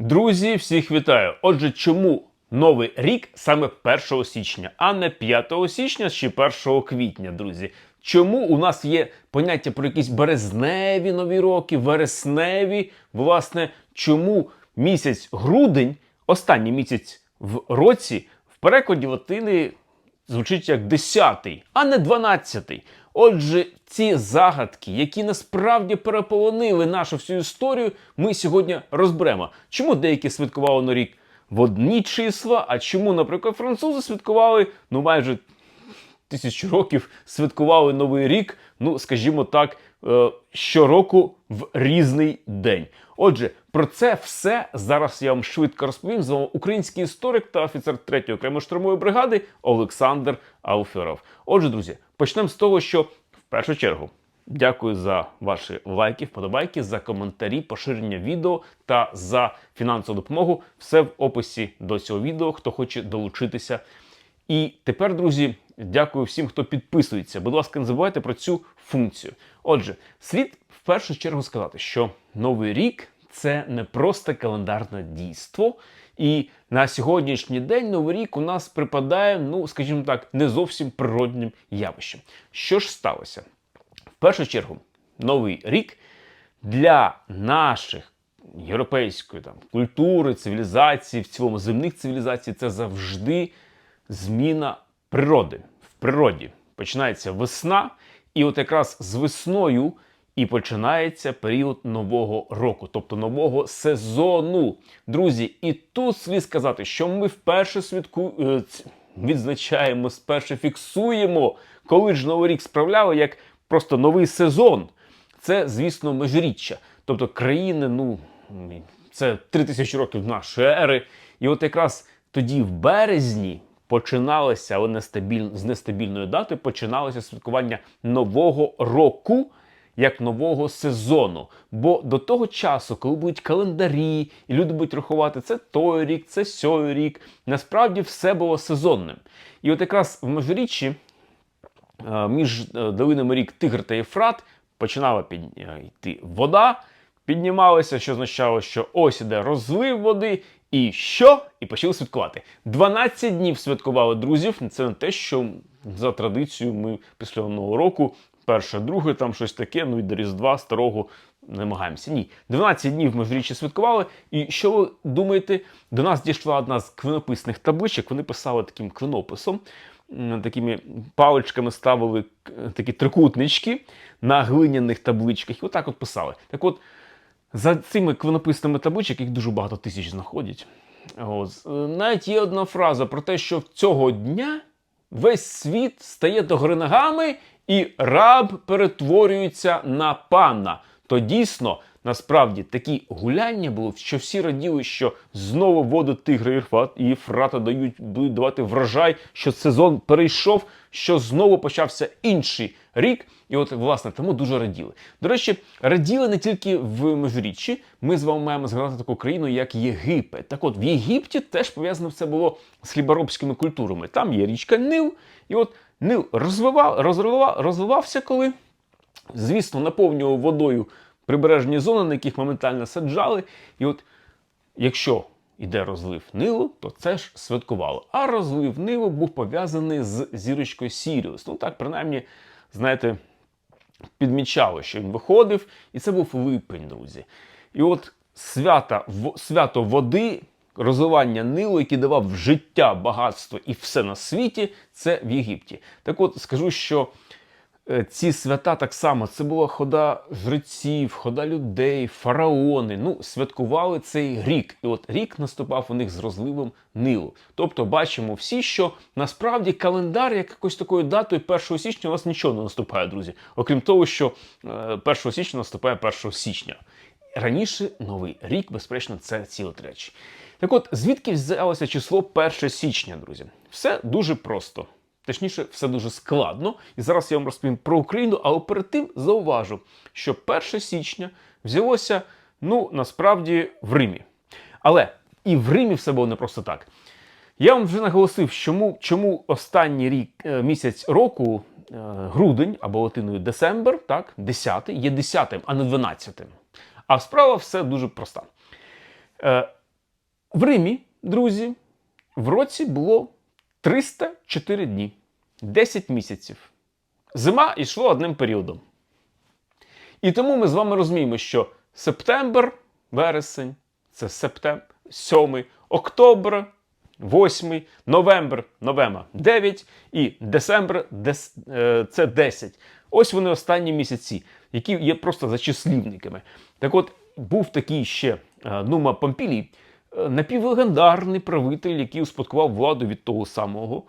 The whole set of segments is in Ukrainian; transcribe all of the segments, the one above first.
Друзі, всіх вітаю! Отже, чому новий рік саме 1 січня, а не 5 січня чи 1 квітня, друзі? Чому у нас є поняття про якісь березневі нові роки, вересневі? Власне, чому місяць грудень, останній місяць в році, в перекладі латини звучить як 10-й, а не 12-й. Отже, ці загадки, які насправді переполонили нашу всю історію, ми сьогодні розберемо. Чому деякі святкували на рік в одні числа, а чому, наприклад, французи святкували ну майже тисячу років святкували Новий рік, ну, скажімо так, е, щороку в різний день. Отже, про це все зараз я вам швидко розповім. З вами український історик та офіцер 3-ї окремої штурмової бригади Олександр Ауферов. Отже, друзі, почнемо з того, що в першу чергу. Дякую за ваші лайки, вподобайки, за коментарі, поширення відео та за фінансову допомогу. Все в описі до цього відео, хто хоче долучитися. І тепер, друзі, дякую всім, хто підписується. Будь ласка, не забувайте про цю функцію. Отже, слід першу чергу сказати, що новий рік це не просто календарне дійство. І на сьогоднішній день новий рік у нас припадає, ну скажімо так, не зовсім природнім явищем. Що ж сталося? В першу чергу, новий рік для наших європейської там культури, цивілізації, в цілому земних цивілізацій, це завжди зміна природи. В природі починається весна, і от якраз з весною і починається період нового року, тобто нового сезону. Друзі, і тут слід сказати, що ми вперше святку... е, відзначаємо, спершу фіксуємо, коли ж новий рік справляли як просто новий сезон. Це, звісно, межріччя. Тобто країни, ну це 3000 років нашої ери. І от якраз тоді, в березні, починалося але нестабіль... з нестабільної дати, починалося святкування нового року. Як нового сезону. Бо до того часу, коли будуть календарі, і люди будуть рахувати, це той рік, це сьой рік, насправді все було сезонним. І от якраз в межиріччі е, між е, долинами рік Тигр та Єфрат починала під, йти вода, піднімалася, що означало, що ось іде розлив води, і що? І почали святкувати. 12 днів святкували друзів. Це не те, що за традицією ми після нового року, перше, друге, там щось таке, ну і до Різдва старого намагаємося. Ні, 12 днів ми в річі святкували. І що ви думаєте? До нас дійшла одна з квинописних табличок. Вони писали таким квинописом, такими паличками ставили такі трикутнички на глиняних табличках. І отак от писали. Так от, за цими квинописними табличок, їх дуже багато тисяч знаходять. От. е, Навіть є одна фраза про те, що цього дня весь світ стає до гори ногами, і раб перетворюється на пана. То дійсно, насправді, такі гуляння було, що всі раділи, що знову воду Тигра і Єфрата дають, будуть давати врожай, що сезон перейшов, що знову почався інший рік. І от, власне, тому дуже раділи. До речі, раділи не тільки в Межиріччі. Ми з вами маємо згадати таку країну, як Єгипет. Так от в Єгипті теж пов'язано все було з хліборобськими культурами. Там є річка Нил, і от Нил розвивав, розвивав, розвивався, коли звісно, наповнював водою прибережні зони, на яких моментально саджали. І от якщо йде розлив Нилу, то це ж святкувало. А розлив Нилу був пов'язаний з зірочкою Сіріус. Ну так, принаймні, знаєте, підмічало, що він виходив, і це був липень, друзі. І от свята, свято води, розвивання Нилу, який давав життя, багатство і все на світі, це в Єгипті. Так от скажу, що е, ці свята так само це була хода жреців, хода людей, фараони. Ну, святкували цей рік. І от рік наступав у них з розливом Нилу. Тобто бачимо всі, що насправді календар як якось такою датою 1 січня у нас нічого не наступає, друзі. Окрім того, що е, 1 січня наступає 1 січня. Раніше новий рік, безперечно, це ці речі. Так от, звідки взялося число 1 січня, друзі? Все дуже просто. Точніше, все дуже складно. І зараз я вам розповім про Україну, але перед тим зауважу, що 1 січня взялося, ну, насправді, в Римі. Але і в Римі все було не просто так. Я вам вже наголосив, чому, чому останній рік, е, місяць року, е, грудень або латиною десембр, так, 10 є 10, а не 12. А справа все дуже проста. В Римі, друзі, в році було 304 дні, 10 місяців. Зима йшла одним періодом. І тому ми з вами розуміємо, що септембр, вересень це септембр, 7, октобр, 8, новембр, новема 9 і десембр дес, е, це 10. Ось вони останні місяці, які є просто за числівниками. Так от, був такий ще е, Нума Помпілій, напівлегендарний правитель, який успадкував владу від того самого.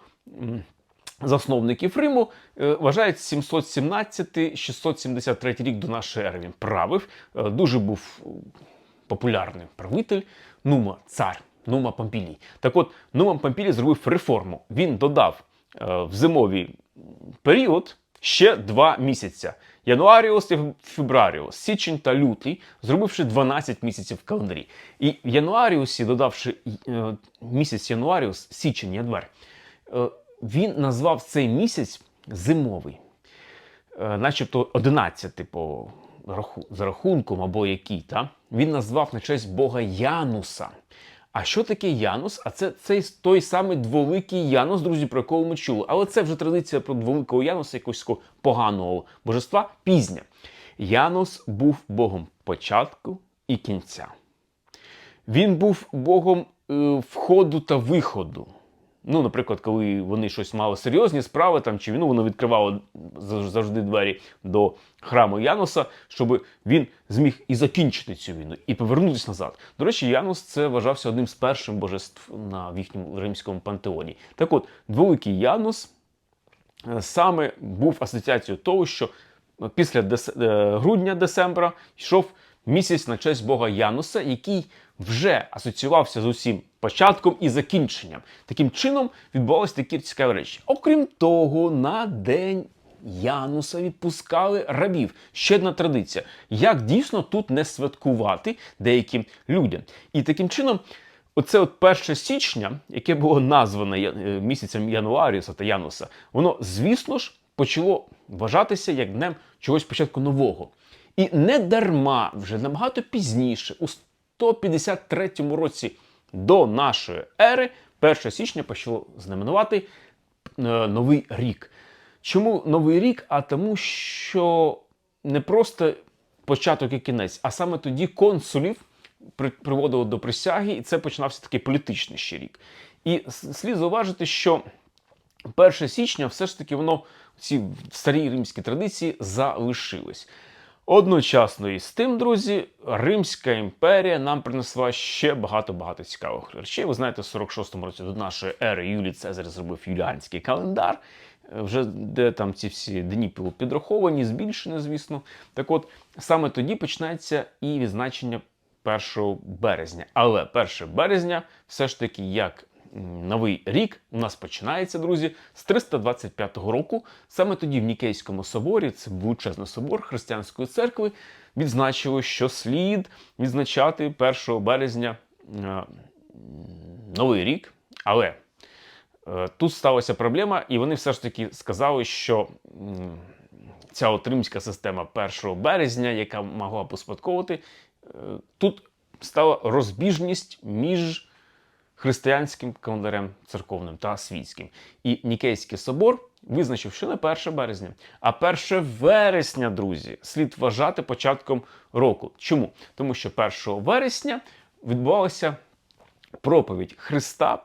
Засновників Риму е, вважають 717-673 рік до нашої ери. Він правив, Е, дуже був е, популярний правитель Нума, цар Нума Помпілій. Так от Нума Помпілій зробив реформу. Він додав в зимовий період ще два місяці. Януаріус і Фебраріус, січень та лютий, зробивши 12 місяців в календарі. І в Януаріусі, додавши е, місяць Януаріус, січень, январ, е, він назвав цей місяць зимовий, е, начебто 11 по раху- за рахунком або який. Та? Він назвав на честь Бога Януса. А що таке Янус? А це цей той самий дволикий Янус, друзі, про якого ми чули. Але це вже традиція про дволикого Януса, якогось поганого божества, пізня. Янус був Богом початку і кінця. Він був Богом е, входу та виходу. Ну, наприклад, коли вони щось мали серйозні справи там чи війну, воно відкривало завжди двері до храму Януса, щоб він зміг і закінчити цю війну, і повернутися назад. До речі, Янус це вважався одним з перших божеств на їхньому римському пантеоні. Так от, дволикий Янус е, саме був асоціацією того, що після дес- е, грудня десембра йшов місяць на честь Бога Януса, який вже асоціювався з усім початком і закінченням. Таким чином відбувалися такі цікаві речі. Окрім того, на день Януса відпускали рабів. Ще одна традиція. Як дійсно тут не святкувати деяким людям? І таким чином. Оце от 1 січня, яке було назване е, місяцем Януаріуса та Януса, воно, звісно ж, почало вважатися як днем чогось початку нового. І не дарма вже набагато пізніше, у 153 році до нашої ери, 1 січня почало знаменувати е, новий рік. Чому новий рік? А тому, що не просто початок і кінець, а саме тоді консулів приводило до присяги, і це починався такий політичний ще рік. І слід зауважити, що 1 січня все ж таки воно ці старі римські традиції залишились. Одночасно із тим, друзі, Римська імперія нам принесла ще багато-багато цікавих речей. Ви знаєте, в 46-му році до нашої ери Юлій Цезарь зробив юліанський календар, е, вже де там ці всі дні підраховані, збільшені, звісно. Так от, саме тоді починається і відзначення 1 березня. Але 1 березня все ж таки як новий рік у нас починається, друзі, з 325 року. Саме тоді в Нікейському соборі, це величезний собор християнської церкви, відзначили, що слід відзначати 1 березня е, новий рік. Але е, тут сталася проблема, і вони все ж таки сказали, що ця от римська система 1 березня, яка могла б успадковувати, е, тут стала розбіжність між християнським календарем церковним та світським. І Нікейський собор визначив, що не 1 березня, а 1 вересня, друзі, слід вважати початком року. Чому? Тому що 1 вересня відбувалася проповідь Христа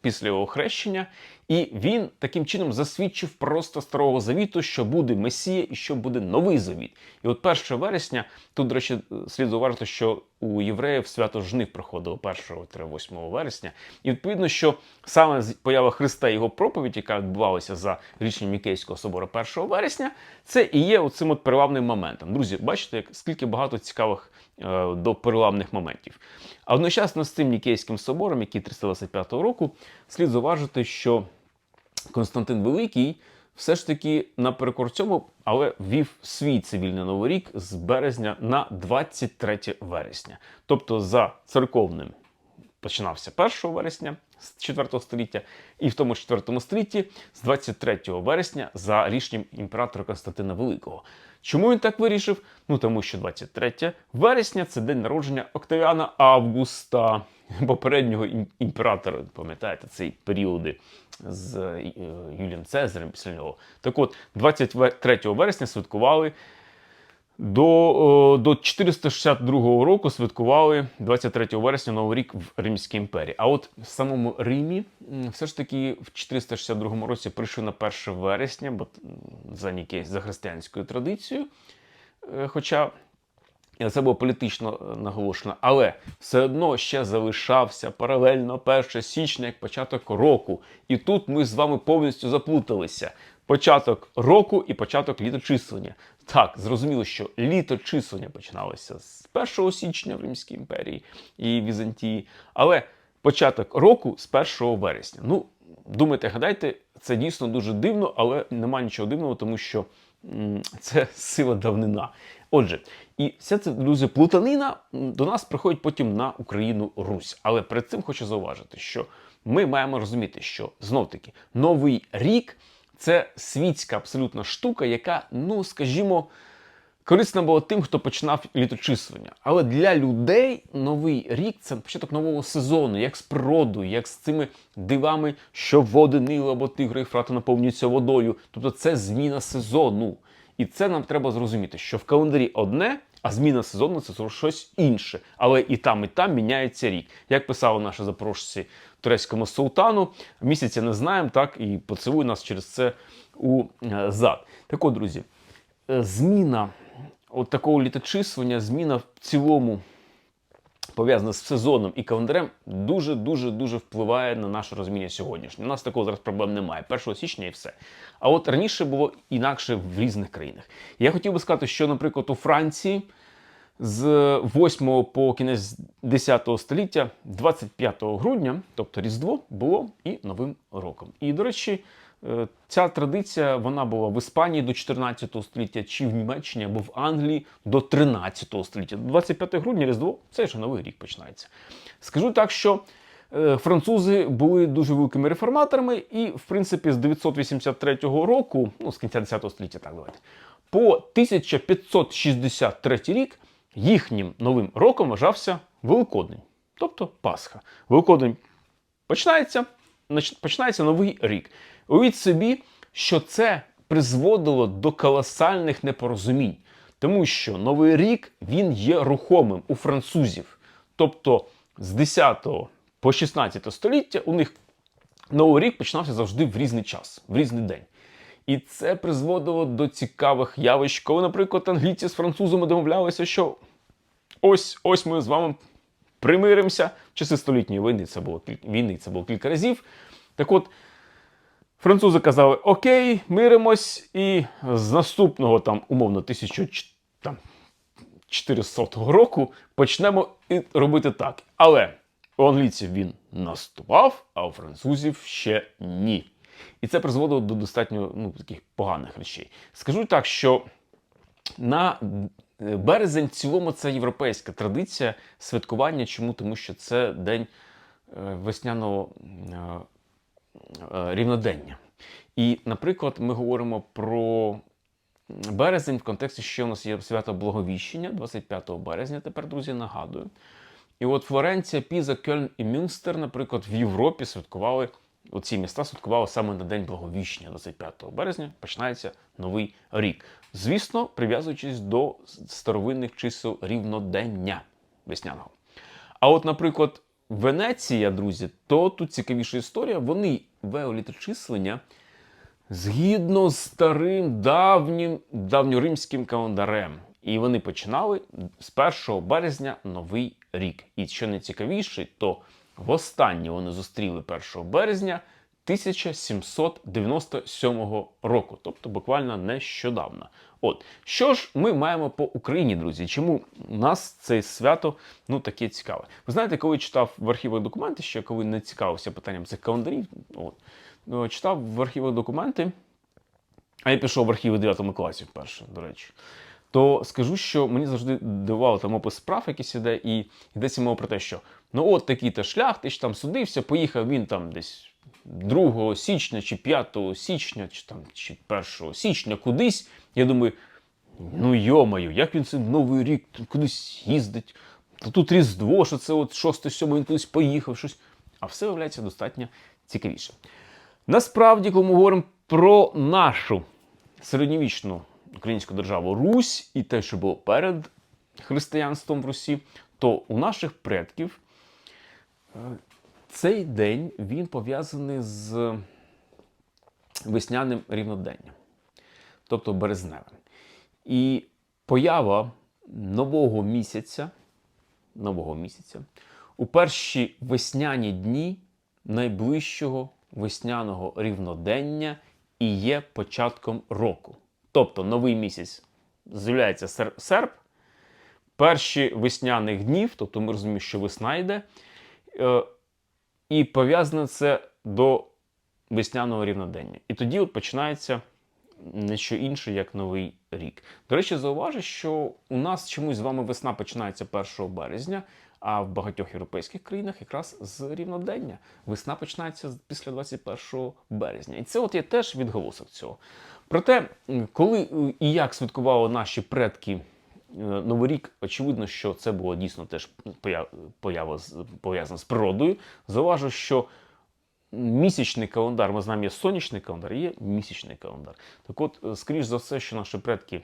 після його хрещення, і він таким чином засвідчив просто старого завіту, що буде Месія і що буде новий завіт. І от 1 вересня, тут, до речі, слід зауважити, що у євреїв свято жнив проходило 1-8 вересня. І відповідно, що саме поява Христа і його проповідь, яка відбувалася за рішенням Мікейського собору 1 вересня, це і є оцим от переламним моментом. Друзі, бачите, як скільки багато цікавих е, до переламних моментів. А одночасно з цим Нікейським собором, який 325 року, слід зауважити, що Константин Великий все ж таки наперекор цьому, але ввів свій цивільний новий рік з березня на 23 вересня. Тобто за церковним починався 1 вересня з 4 століття, і в тому ж 4 столітті з 23 вересня за рішенням імператора Константина Великого. Чому він так вирішив? Ну тому що 23 вересня це день народження Октавіана Августа. попереднього імператора, пам'ятаєте, цей періоди з е, Юлієм Цезарем після нього. Так от, 23 вересня святкували до, до 462 року святкували 23 вересня Новий рік в Римській імперії. А от в самому Римі все ж таки в 462 році прийшли на 1 вересня, бо за ніке за християнською традицією. Е, Хоча це було політично е, наголошено, але все одно ще залишався паралельно 1 січня як початок року. І тут ми з вами повністю заплуталися. Початок року і початок літочислення. Так, зрозуміло, що літочислення починалося з 1 січня в Римській імперії і Візантії, але початок року з 1 вересня. Ну, думайте, гадайте, це дійсно дуже дивно, але нема нічого дивного, тому що м, це сила давнина. Отже, і вся ця друзі, плутанина до нас приходить потім на Україну Русь. Але перед цим хочу зауважити, що ми маємо розуміти, що знов таки новий рік це світська абсолютна штука, яка, ну скажімо, корисна була тим, хто починав літочислення. Але для людей новий рік це початок нового сезону, як з природою, як з цими дивами, що води Нилу або Тигри і Фрата наповнюються водою. Тобто це зміна сезону. І це нам треба зрозуміти, що в календарі одне, а зміна сезону це щось інше. Але і там, і там міняється рік. Як писали наші запорожці турецькому султану, місяця не знаємо, так і поцілуй нас через це у е, зад. Так от, друзі, е, зміна от такого літочислення, зміна в цілому пов'язана з сезоном і календарем, дуже дуже дуже впливає на наше розуміння сьогоднішнє. У нас такого зараз проблем немає. 1 січня і все. А от раніше було інакше в різних країнах. Я хотів би сказати, що, наприклад, у Франції з 8 по кінець 10 століття, 25 грудня, тобто Різдво, було і Новим роком. І, до речі, е, ця традиція вона була в Іспанії до 14 століття, чи в Німеччині або в Англії до 13 століття. 25 грудня Різдво це вже новий рік починається. Скажу так, що е, французи були дуже великими реформаторами, і, в принципі, з 983 року, ну з кінця 10 століття, так давайте, по 1563 рік їхнім новим роком вважався Великодень, тобто Пасха. Великодень починається, починається новий рік. Уявіть собі, що це призводило до колосальних непорозумінь, тому що новий рік він є рухомим у французів. Тобто з 10 по 16 століття у них Новий рік починався завжди в різний час, в різний день. І це призводило до цікавих явищ, коли, наприклад, англійці з французами домовлялися, що ось ось ми з вами примиримося. В часи столітньої війни це було війни, це було кілька разів. Так от, французи казали: Окей, миримось, і з наступного там, умовно, 1400 року почнемо робити так. Але у англійців він наступав, а у французів ще ні. І це призводило до достатньо ну, таких поганих речей. Скажу так, що на е, березень в цілому це європейська традиція святкування. Чому? Тому що це день е, весняного е, рівнодення. І, наприклад, ми говоримо про березень в контексті, що у нас є свято Благовіщення, 25 березня. Тепер, друзі, нагадую. І от Флоренція, Піза, Кельн і Мюнстер, наприклад, в Європі святкували. Оці міста святкували саме на День Благовіщення, 25 березня, починається новий рік. Звісно, прив'язуючись до старовинних чисел рівнодення весняного. А от, наприклад, Венеція, друзі, то тут цікавіша історія. Вони вели літочислення згідно з старим давнім давньоримським календарем. І вони починали з 1 березня новий рік. І що найцікавіше, то востаннє вони зустріли 1 березня 1797 року, тобто буквально нещодавно. От що ж ми маємо по Україні, друзі? Чому у нас це свято ну таке цікаве? Ви знаєте, коли читав в архівах документи, ще коли не цікавився питанням цих календарів, от ну, читав в архівах документи, а я пішов в архіви 9 класі вперше, до речі. То скажу, що мені завжди дивувало там опис справ, якийсь іде, і йдеться мова про те, що ну от такий-то шлях, ти ж там судився, поїхав він там десь 2 січня чи 5 січня, чи там чи 1 січня кудись. Я думаю, ну йомаю, як він цей новий рік кудись їздить, то тут Різдво, що це от 6-7 він кудись поїхав, щось. А все виявляється достатньо цікавіше. Насправді, коли ми говоримо про нашу середньовічну українську державу Русь і те, що було перед християнством в Русі, то у наших предків цей день він пов'язаний з весняним рівноденням, тобто березневим. І поява нового місяця, нового місяця у перші весняні дні найближчого весняного рівнодення і є початком року. Тобто новий місяць з'являється серп, перші весняних днів, тобто ми розуміємо, що весна йде, і пов'язане це до весняного рівнодення. І тоді от починається не що інше, як новий рік. До речі, зауважу, що у нас чомусь з вами весна починається 1 березня, а в багатьох європейських країнах якраз з рівнодення. Весна починається після 21 березня. І це от є теж відголосок цього. Проте, коли е, і як святкували наші предки е, Новий рік, очевидно, що це було дійсно теж поява пов'язана з природою. Зауважу, що місячний календар, ми знаємо, є сонячний календар, є місячний календар. Так от, е, скоріш за все, що наші предки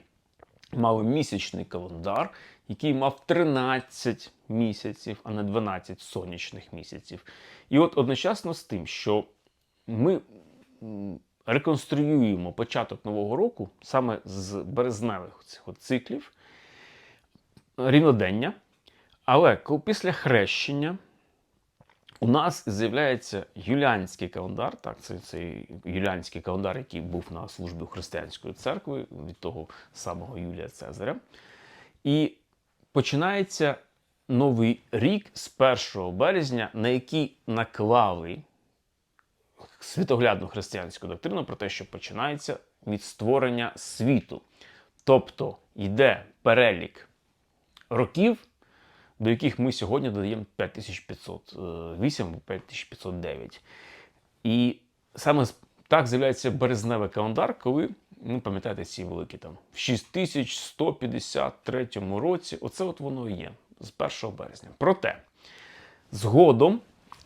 мали місячний календар, який мав 13 місяців, а не 12 сонячних місяців. І от одночасно з тим, що ми реконструюємо початок нового року саме з березневих цих циклів рівнодення. Але після хрещення у нас з'являється юліанський календар, так, це цей юліанський календар, який був на службі християнської церкви від того самого Юлія Цезаря. І починається новий рік з 1 березня, на який наклали світоглядну християнську доктрину про те, що починається від створення світу. Тобто йде перелік років, до яких ми сьогодні додаємо 5508 або 5509. І саме так з'являється березневий календар, коли, ну, пам'ятаєте, ці великі там в 6153 році, оце от воно і є з 1 березня. Проте, згодом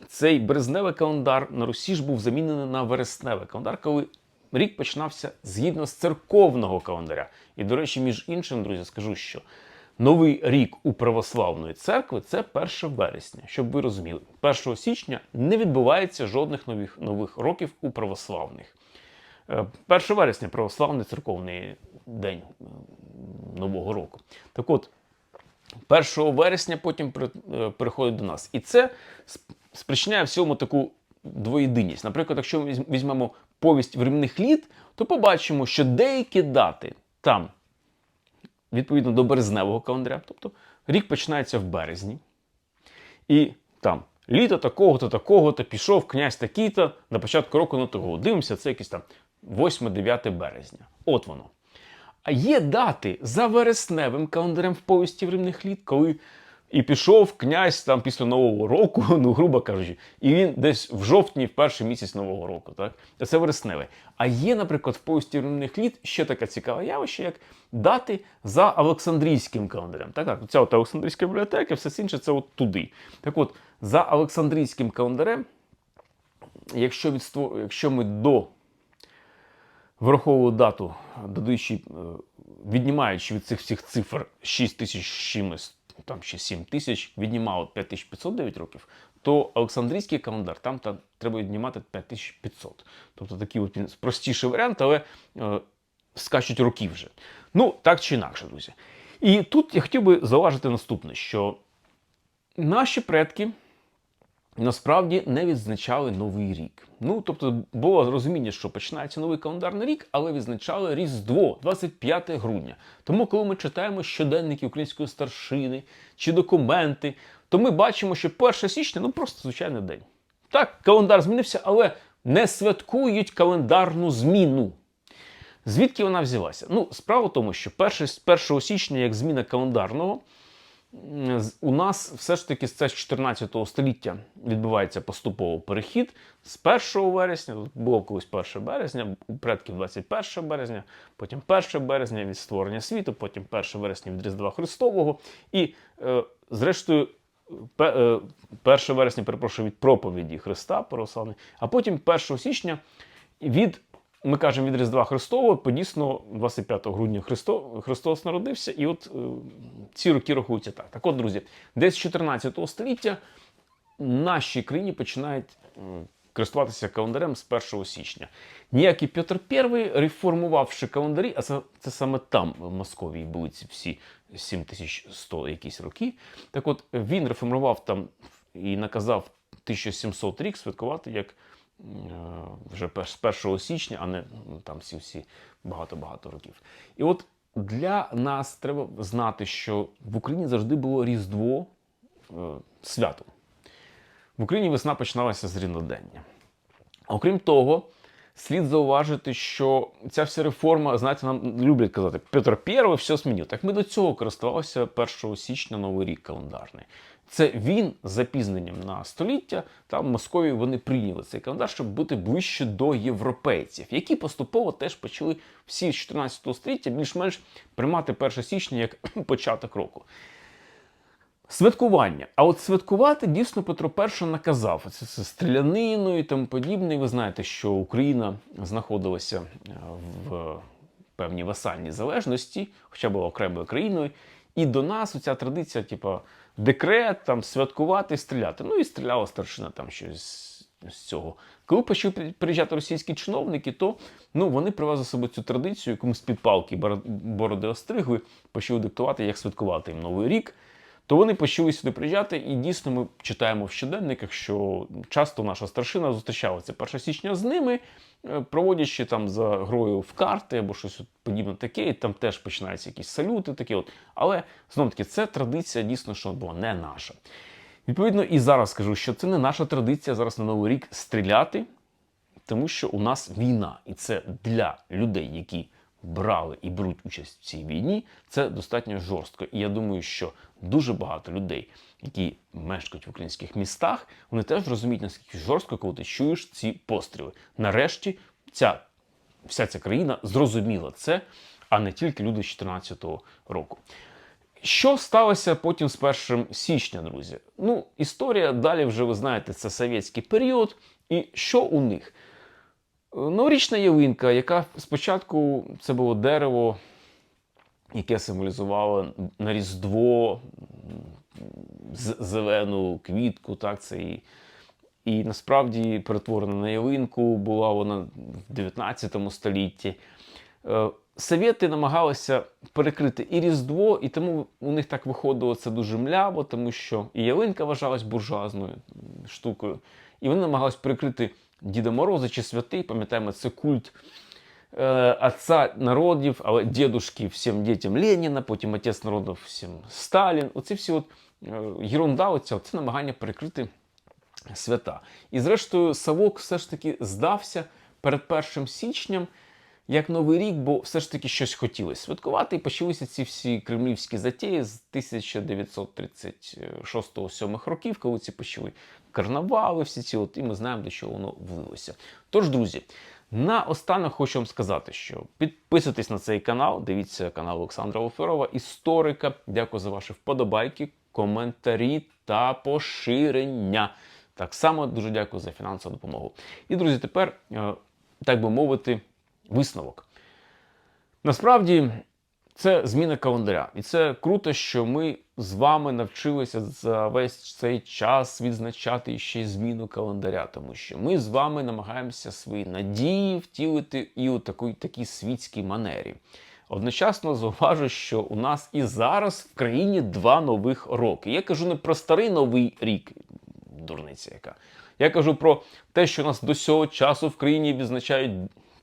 цей березневий календар на Русі ж був замінений на вересневий календар, коли рік починався згідно з церковного календаря. І, до речі, між іншим, друзі, скажу, що новий рік у православної церкви це 1 вересня, щоб ви розуміли. 1 січня не відбувається жодних нових, нових років у православних. Е, 1 вересня православний церковний день е, Нового року. Так от, 1 вересня потім при- е, до нас. І це спричиняє всьому таку двоєдиність. Наприклад, якщо ми візьмемо повість временних літ, то побачимо, що деякі дати там відповідно до березневого календаря, тобто рік починається в березні, і там літо такого-то, такого-то, пішов князь такий-то на початку року на того. Дивимося, це якесь там 8-9 березня. От воно. А є дати за вересневим календарем в повісті рівних літ, коли і пішов князь там після Нового року, ну, грубо кажучи, і він десь в жовтні, в перший місяць Нового року. Так? Це вересневий. А є, наприклад, в повісті временних літ ще така цікава явище, як дати за Олександрійським календарем. Так, так, ця от Олександрійська бібліотека, все інше це от туди. Так от, за Олександрійським календарем, якщо, відство... якщо ми до враховую дату, додаючи, е, віднімаючи від цих всіх цифр 6 тисяч чимось, там ще 7 тисяч, віднімало 5509 років, то Олександрійський календар там та, треба віднімати 5500. Тобто такий от простіший варіант, але е, скачуть роки вже. Ну, так чи інакше, друзі. І тут я хотів би зауважити наступне, що наші предки насправді не відзначали новий рік. Ну, тобто, було розуміння, що починається новий календарний рік, але відзначали Різдво, 25 грудня. Тому, коли ми читаємо щоденники української старшини чи документи, то ми бачимо, що 1 січня ну просто звичайний день. Так, календар змінився, але не святкують календарну зміну. Звідки вона взялася? Ну, справа в тому, що 1, 1 січня, як зміна календарного, у нас все ж таки це з 14 століття відбувається поступово перехід з 1 вересня, тут було колись 1 березня, у предків 21 березня, потім 1 березня від створення світу, потім 1 вересня від Різдва Христового. І, е, зрештою, пе- е, 1 вересня, перепрошую, від проповіді Христа православної, а потім 1 січня від, ми кажемо, від Різдва Христового, подійсно 25 грудня Христо, Христос народився, і от е, ці роки рахуються так. Так от, друзі, десь 14 століття в нашій країні починають м, користуватися календарем з 1 січня. Ніякий Петр І, реформувавши календарі, а це, це саме там, в Московії, були ці всі 7100 якісь роки. Так от він реформував там і наказав 1700 рік святкувати як е, вже з 1 січня, а не ну, там всі всі багато-багато років. І от для нас треба знати, що в Україні завжди було Різдво е, свято. В Україні весна починалася з рівнодення. Окрім того, слід зауважити, що ця вся реформа, знаєте, нам люблять казати, Петр І все змінив. Так ми до цього користувалися 1 січня Новий рік календарний. Це він з запізненням на століття, там Московії вони прийняли цей календар, щоб бути ближче до європейців, які поступово теж почали всі з 14 століття більш-менш приймати 1 січня як початок року. Святкування. А от святкувати дійсно Петро І наказав. Це, це стріляниною і тому подібне. Ви знаєте, що Україна знаходилася е, в певній васальній залежності, хоча була окремою країною. І до нас оця традиція, типу, декрет, там, святкувати, стріляти. Ну і стріляла старшина там щось з цього. Коли почали при- приїжджати російські чиновники, то ну, вони привезли з собою цю традицію, якомусь під палки бор- бороди остригли, почали диктувати, як святкувати їм Новий рік. То вони почали сюди приїжджати, і дійсно ми читаємо в щоденниках, що часто наша старшина зустрічалася 1 січня з ними, е, проводячи там за грою в карти або щось подібне таке, і там теж починаються якісь салюти. такі от. Але знову таки, це традиція дійсно, що була не наша. Відповідно, і зараз скажу, що це не наша традиція зараз на Новий рік стріляти, тому що у нас війна, і це для людей, які брали і беруть участь в цій війні, це достатньо жорстко. І я думаю, що дуже багато людей, які мешкають в українських містах, вони теж розуміють, наскільки жорстко, коли ти чуєш ці постріли. Нарешті ця вся ця країна зрозуміла це, а не тільки люди з 2014 року. Що сталося потім з 1 січня, друзі? Ну, історія далі вже ви знаєте, це совєтський період. І що у них? Новорічна ялинка, яка спочатку це було дерево, яке символізувало на Різдво, зелену квітку, так, це і, і насправді перетворена на ялинку була вона в 19 столітті. Е, Совєти намагалися перекрити і Різдво, і тому у них так виходило це дуже мляво, тому що і ялинка вважалась буржуазною штукою. І вони намагалися перекрити Діда Мороза чи святий, пам'ятаємо, це культ е, отця народів, але дідушки всім дітям Леніна, потім отець народів всім Сталін. Оці всі от е, єрунда, оця, це намагання перекрити свята. І зрештою, Савок все ж таки здався перед 1 січням як Новий рік, бо все ж таки щось хотілося святкувати, і почалися ці всі кремлівські затії з 1936-7 років, коли ці почали карнавали, всі ці, от, і ми знаємо, до чого воно влилося. Тож, друзі, наостанок хочу вам сказати, що підписуйтесь на цей канал, дивіться канал Олександра Лоферова, історика. Дякую за ваші вподобайки, коментарі та поширення. Так само дуже дякую за фінансову допомогу. І, друзі, тепер, е, так би мовити, висновок. Насправді, це зміна календаря. І це круто, що ми з вами навчилися за весь цей час відзначати ще й зміну календаря, тому що ми з вами намагаємося свої надії втілити і у такій, такій світській манері. Одночасно зауважу, що у нас і зараз в країні два нових роки. Я кажу не про старий новий рік, дурниця яка. Я кажу про те, що у нас до цього часу в країні відзначають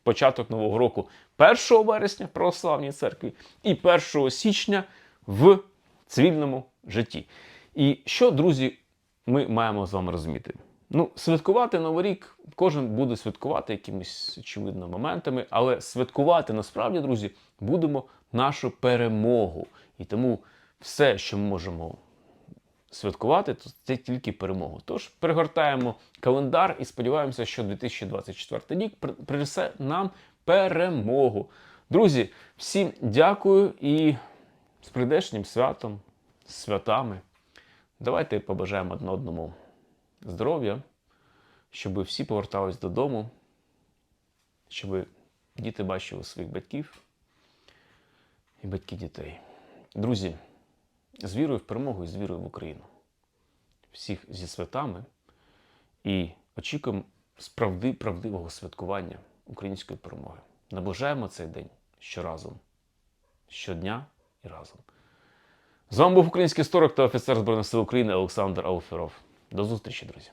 початок нового року 1 вересня в православній церкві і 1 січня в цивільному житті. І що, друзі, ми маємо з вами розуміти? Ну, святкувати Новий рік кожен буде святкувати якимись очевидно моментами, але святкувати насправді, друзі, будемо нашу перемогу. І тому все, що ми можемо святкувати, то це тільки перемогу. Тож перегортаємо календар і сподіваємося, що 2024 рік принесе нам перемогу. Друзі, всім дякую і з прийдешнім святом, з святами. Давайте побажаємо одне одному здоров'я, щоб всі повертались додому, щоб діти бачили своїх батьків і батьки дітей. Друзі, з вірою в перемогу і з вірою в Україну. Всіх зі святами і очікуємо справди правдивого святкування української перемоги. Наближаємо цей день щоразом, щодня і разом. З вами був український історик та офіцер Збройних сил України Олександр Ауферов. До зустрічі, друзі!